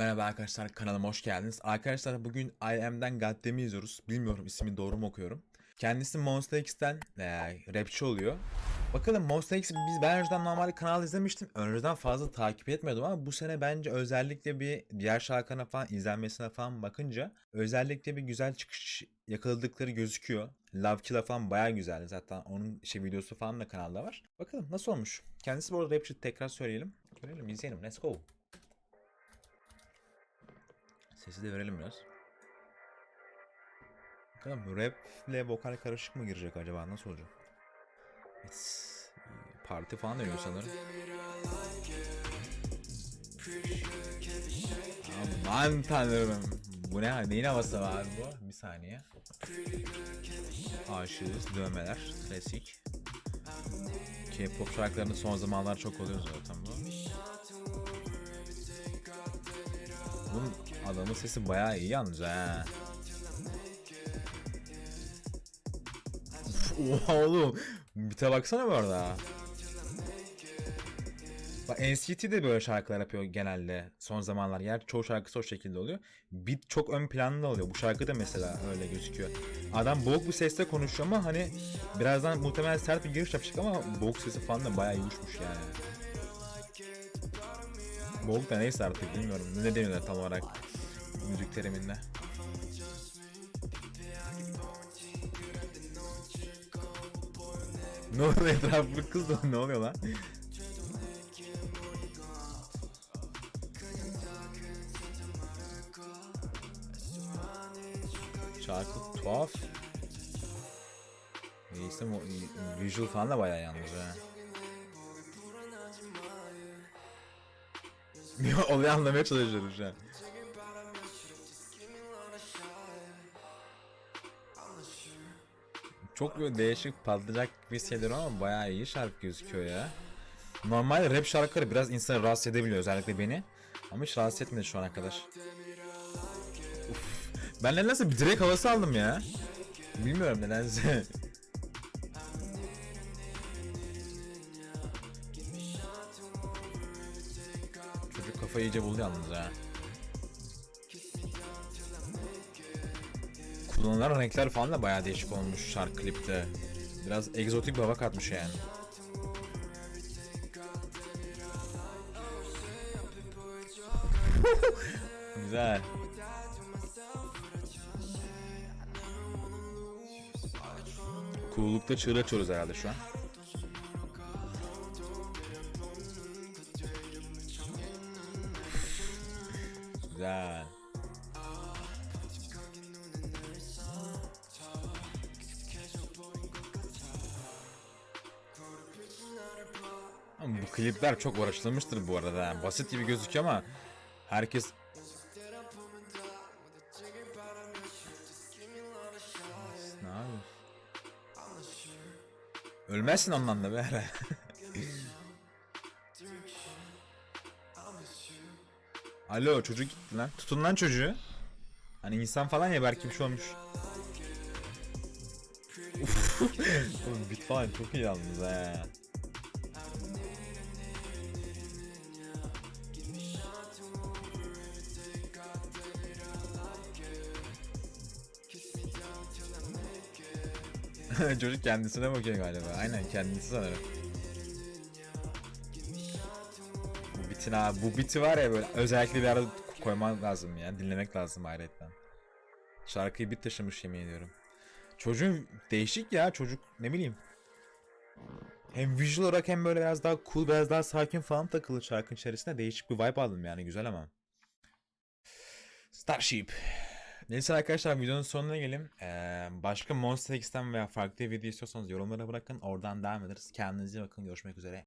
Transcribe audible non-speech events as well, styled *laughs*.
Merhaba arkadaşlar kanalıma hoş geldiniz. Arkadaşlar bugün I Am'den Goddamn'i izliyoruz. Bilmiyorum ismini doğru mu okuyorum. Kendisi Monster X'ten eee, rapçi oluyor. Bakalım Monster X'i biz ben önceden normalde kanal izlemiştim. Önceden fazla takip etmiyordum ama bu sene bence özellikle bir diğer şarkılarına falan izlenmesine falan bakınca özellikle bir güzel çıkış yakaladıkları gözüküyor. Love Kill'a falan baya güzeldi. Zaten onun şey videosu falan da kanalda var. Bakalım nasıl olmuş. Kendisi bu arada rapçi tekrar söyleyelim. Görelim izleyelim. Let's go. Sesi de verelim biraz. Bakalım rap ile vokal karışık mı girecek acaba? Nasıl olacak? Evet. Parti falan dönüyor sanırım. Aman tanrım. Bu ne? Neyin havası var bu? Bir saniye. Aşığız, dövmeler, klasik. K-pop şarkılarının son zamanlar çok oluyor zaten bu. Bunun adamın sesi bayağı iyi yalnız ha. Oha oğlum. Bite baksana bu arada. Bak NCT de böyle şarkılar yapıyor genelde son zamanlar. Yer çoğu şarkısı o şekilde oluyor. Beat çok ön planda oluyor. Bu şarkı da mesela öyle gözüküyor. Adam boğuk bir sesle konuşuyor ama hani birazdan muhtemelen sert bir giriş yapacak ama boğuk sesi falan da bayağı yumuşmuş yani. Boğuk da neyse artık bilmiyorum. Ne deniyorlar tam olarak müzik teriminde. Ne oluyor etrafı kız da ne oluyor lan? Şarkı tuhaf. Neyse visual falan da bayağı yalnız ha. *laughs* Olayı anlamaya çalışıyorum şu an. Çok böyle değişik patlayacak bir şeyler ama bayağı iyi şarkı gözüküyor ya. Normal rap şarkıları biraz insanı rahatsız edebiliyor özellikle beni. Ama hiç rahatsız etmedi şu ana kadar. Ben nedense bir direkt havası aldım ya. Bilmiyorum nedense. *laughs* Çocuk kafayı iyice buldu yalnız ha. Kullanılan renkler falan da bayağı değişik olmuş şarkı klipte. Biraz egzotik bir hava katmış yani. *laughs* Güzel. Cool'lukta çığır açıyoruz herhalde şu an. Güzel. Bu klipler çok uğraşılmıştır bu arada. Basit gibi gözüküyor ama herkes ne? Ölmezsin ondan da be herhalde. *laughs* Alo çocuk gitti lan. Tutun lan çocuğu. Hani insan falan ya belki bir şey olmuş. Oğlum bit falan çok iyi yalnız he. *laughs* Çocuk kendisine bakıyor galiba. Aynen kendisi sanırım. Bu bitin abi. Bu biti var ya böyle özellikle bir arada koyman lazım ya. Dinlemek lazım hayretten. Şarkıyı bit taşımış yemin ediyorum. Çocuğun değişik ya çocuk ne bileyim. Hem visual olarak hem böyle biraz daha cool biraz daha sakin falan takılı şarkının içerisinde değişik bir vibe aldım yani güzel ama. Starship. Neyse arkadaşlar videonun sonuna gelelim. Ee, başka Monster X'ten veya farklı video istiyorsanız yorumlara bırakın. Oradan devam ederiz. Kendinize bakın. Görüşmek üzere.